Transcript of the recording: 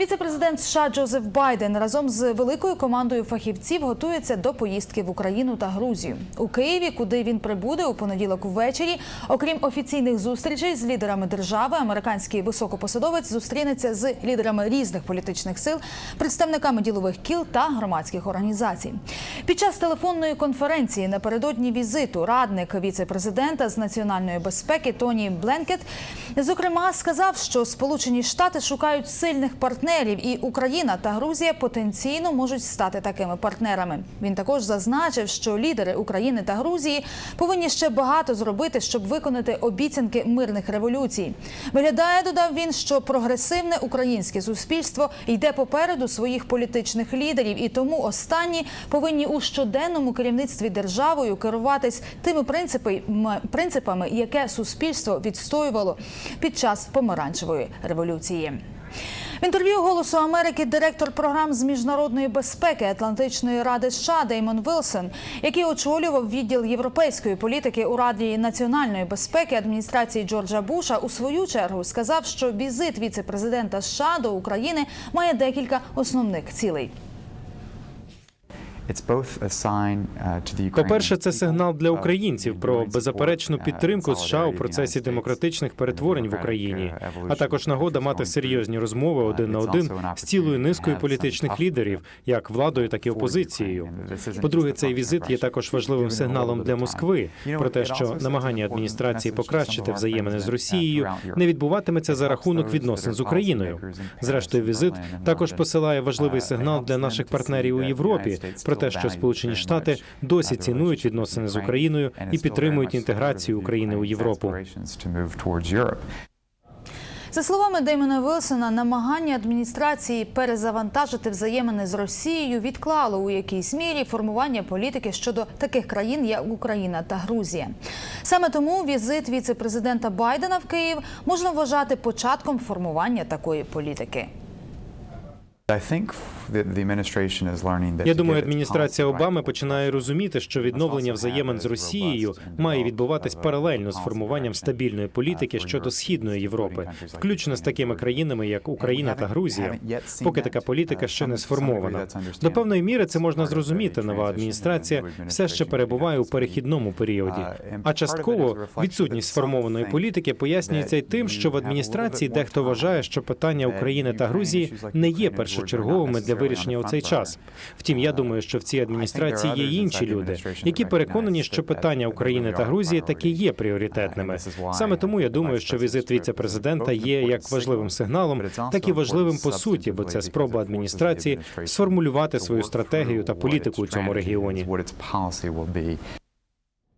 Віце-президент США Джозеф Байден разом з великою командою фахівців готується до поїздки в Україну та Грузію у Києві, куди він прибуде у понеділок ввечері. Окрім офіційних зустрічей з лідерами держави, американський високопосадовець зустрінеться з лідерами різних політичних сил, представниками ділових кіл та громадських організацій. Під час телефонної конференції напередодні візиту радник віце-президента з національної безпеки Тоні Бленкет зокрема сказав, що Сполучені Штати шукають сильних партнерів, і Україна та Грузія потенційно можуть стати такими партнерами. Він також зазначив, що лідери України та Грузії повинні ще багато зробити, щоб виконати обіцянки мирних революцій. Виглядає, додав він, що прогресивне українське суспільство йде попереду своїх політичних лідерів, і тому останні повинні у щоденному керівництві державою керуватись тими принципами, яке суспільство відстоювало під час помаранчевої революції. В інтерв'ю Голосу Америки директор програм з міжнародної безпеки Атлантичної ради США Деймон Вілсон, який очолював відділ європейської політики у Раді національної безпеки адміністрації Джорджа Буша, у свою чергу сказав, що візит віце-президента США до України має декілька основних цілей. По-перше, це сигнал для українців про беззаперечну підтримку США у процесі демократичних перетворень в Україні, а також нагода мати серйозні розмови один на один з цілою низкою політичних лідерів, як владою, так і опозицією. По-друге, цей візит є також важливим сигналом для Москви про те, що намагання адміністрації покращити взаємини з Росією не відбуватиметься за рахунок відносин з Україною. Зрештою, візит також посилає важливий сигнал для наших партнерів у Європі про те, що Сполучені Штати досі цінують відносини з Україною і підтримують інтеграцію України у Європу. За словами Деймона Вілсона, намагання адміністрації перезавантажити взаємини з Росією відклало у якійсь мірі формування політики щодо таких країн, як Україна та Грузія. Саме тому візит віце-президента Байдена в Київ можна вважати початком формування такої політики. Я думаю, адміністрація Обами починає розуміти, що відновлення взаємин з Росією має відбуватись паралельно з формуванням стабільної політики щодо східної Європи, включно з такими країнами, як Україна та Грузія. Поки така політика ще не сформована. До певної міри це можна зрозуміти. Нова адміністрація все ще перебуває у перехідному періоді. А частково відсутність сформованої політики пояснюється й тим, що в адміністрації дехто вважає, що питання України та Грузії не є першочерговими для вирішення у цей час. Втім, я думаю, що в цій адміністрації є інші люди, які переконані, що питання України та Грузії таки є пріоритетними. Саме тому я думаю, що візит віце-президента є як важливим сигналом, так і важливим по суті, бо це спроба адміністрації сформулювати свою стратегію та політику у цьому регіоні.